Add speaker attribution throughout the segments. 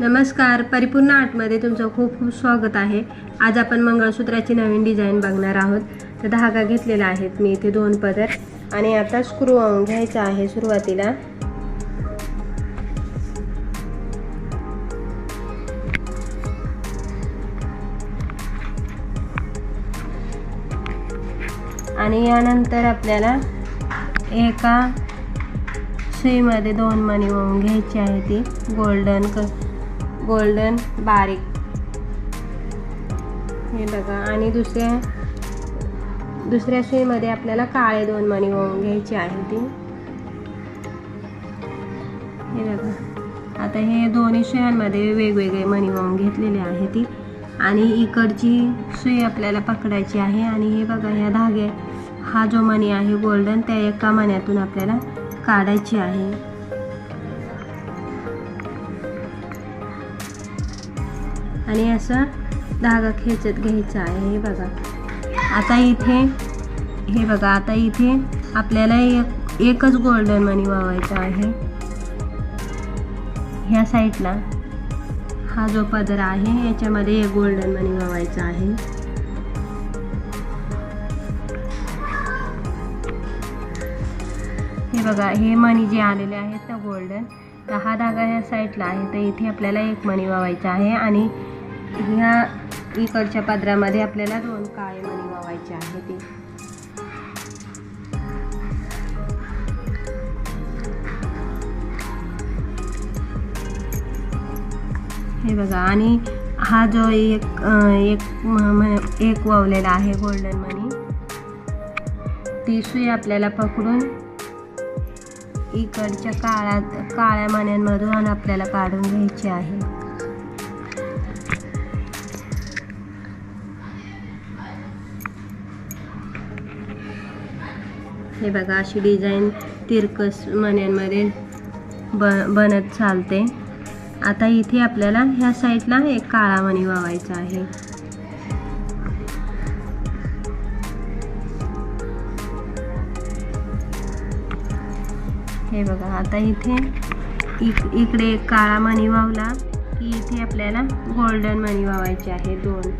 Speaker 1: नमस्कार. परिपूर्ण आर्टमध्ये तुमचं खूप खूप स्वागत आहे. आज आपण मंगळसूत्राची नवीन डिझाईन बघणार आहोत. तर धागा घेतलेला आहेत मी इथे दोन पदर आणि आता स्क्रू घ्यायचा आहे सुरुवातीला. आणि यानंतर आपल्याला एका सुईमध्ये दोन मणी वाहून घ्यायची आहे ती. गोल्डन क गोल्डन बारीक हे बघा. आणि दुसऱ्या दुसऱ्या सुईमध्ये आपल्याला काळे दोन मणी वाहून घ्यायची आहे ती. हे बघा. आता हे दोन्ही सुयांमध्ये वेगवेगळे मणी वाहून घेतलेले आहे ती. आणि इकडची सुई आपल्याला पकडायची आहे. आणि हे बघा ह्या धागे हा जो मणी आहे गोल्डन त्या एका मण्यातून आपल्याला काढायची आहे. आणि असं धागा खेचत घ्यायचा आहे. हे बघा. आता इथे हे बघा आता इथे आपल्याला एक एकच गोल्डन मनी वावायचा आहे. ह्या साईडला हा जो पदर आहे याच्यामध्ये एक गोल्डन मनी वावायचा आहे. हे बघा हे मणी जे आलेले आहेत ना गोल्डन तर हा धागा ह्या साईडला आहे. तर इथे आपल्याला एक मणी वावायचा आहे आणि ह्या इकडच्या पादरामध्ये आपल्याला दोन काळे मणी वावायचे आहे ते. हे बघा आणि हा जो एक एक म- एक वावलेला आहे गोल्डन मनी ती सुई आपल्याला पकडून इकडच्या काळात काळ्या मण्यांमधून आपल्याला काढून घ्यायची आहे. हे बघा अशी डिझाईन तिरकस मण्यांमध्ये ब बनत चालते. आता इथे आपल्याला ह्या साईडला एक काळा मणी वावायचा आहे. हे बघा आता इथे इक इकडे एक काळा मणी वावला की इथे आपल्याला गोल्डन मणी वावायचे आहे दोन.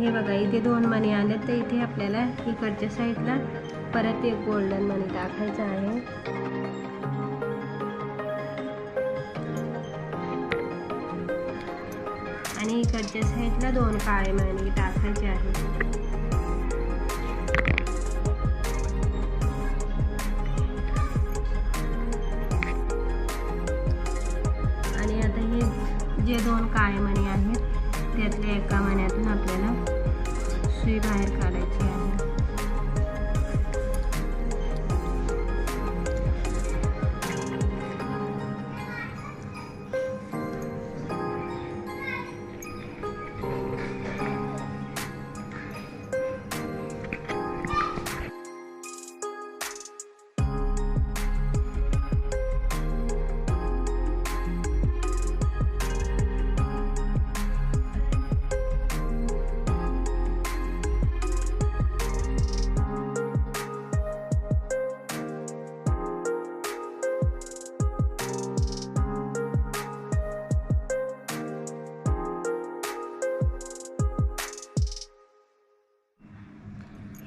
Speaker 1: हे बघा इथे दोन मणी आले तर इथे आपल्याला इकडच्या साईडला परत एक गोल्डन मणी टाकायचा आहे. आणि इकडच्या साईडला दोन काळे मणी टाकायचे आहे आणि आता हे जे दोन काळे मणी आहेत त्यातल्या एका मण्यातून बाहेर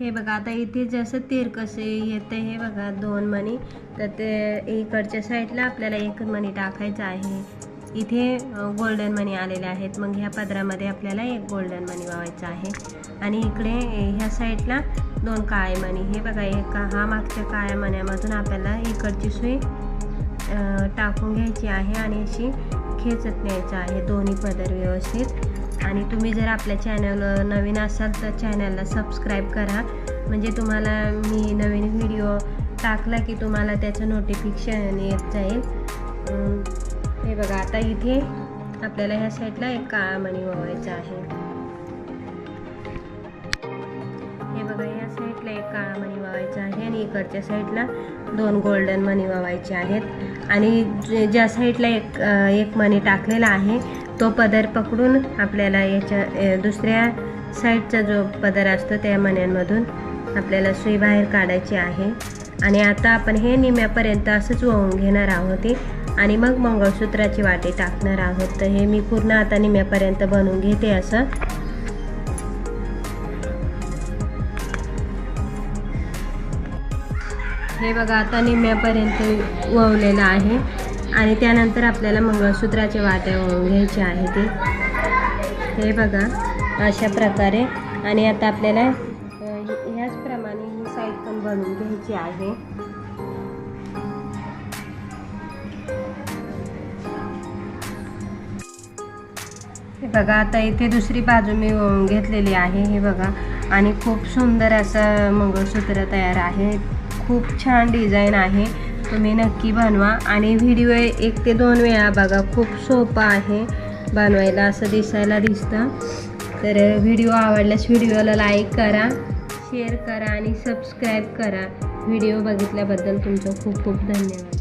Speaker 1: हे बघा आता इथे जसं तीर कसे येते हे बघा दोन मणी. तर ते इकडच्या साईडला आपल्याला एक मणी टाकायचा आहे. इथे गोल्डन मणी आलेले आहेत. मग ह्या पदरामध्ये आपल्याला एक गोल्डन मणी वावायचा आहे. आणि इकडे ह्या साईडला दोन काळे मणी. हे बघा एक हा मागच्या काळ्या मण्यामधून आपल्याला इकडची सुई टाकून घ्यायची आहे आणि अशी खेचत न्यायचं आहे. दोन्ही पदर व्यवस्थित. आणि तुम्ही जर आपल्या चॅनल नवीन असाल तर चॅनलला सबस्क्राईब करा. म्हणजे तुम्हाला मी नवीन व्हिडिओ टाकला की तुम्हाला त्याचं नोटिफिकेशन येत जाईल. हे बघा आता इथे आपल्याला ह्या साईडला एक काळा मणी वावायचा आहे. हे बघा ह्या साईडला एक काळा मणी वावायचा आहे आणि इकडच्या साईडला दोन गोल्डन मणी वावायचे आहेत. आणि ज्या साईडला एक एक मणी टाकलेला आहे तो पदर पकडून आपल्याला याच्या दुसऱ्या साईडचा जो पदर असतो त्या मण्यांमधून आपल्याला सुई बाहेर काढायची आहे. आणि आता आपण हे निम्यापर्यंत असंच वाहून घेणार आहोत आणि मग मंगळसूत्राची वाटी टाकणार आहोत. तर हे मी पूर्ण आता निम्यापर्यंत बनवून घेते असं. हे बघा आता निम्म्यापर्यंत वळवलेलं आहे. आणि त्यानंतर आपल्याला मंगळसूत्राचे वाटे वळून घ्यायचे आहे ते. हे बघा अशा प्रकारे. आणि आता आपल्याला ह्याचप्रमाणे ही साईड पण बनवून घ्यायची आहे. हे बघा आता इथे दुसरी बाजू मी घेतलेली आहे हे बघा. आणि खूप सुंदर असं मंगळसूत्र तयार आहे. खूप छान डिझाईन आहे. तुम्ही नक्की बनवा. आणि व्हिडिओ एक ते दोन वेळा बघा. खूप सोपा आहे बनवायला असं दिसायला दिसतं. तर व्हिडिओ आवडल्यास व्हिडिओला लाईक करा शेअर करा आणि सबस्क्राईब करा. व्हिडिओ बघितल्याबद्दल तुमचं खूप खूप धन्यवाद.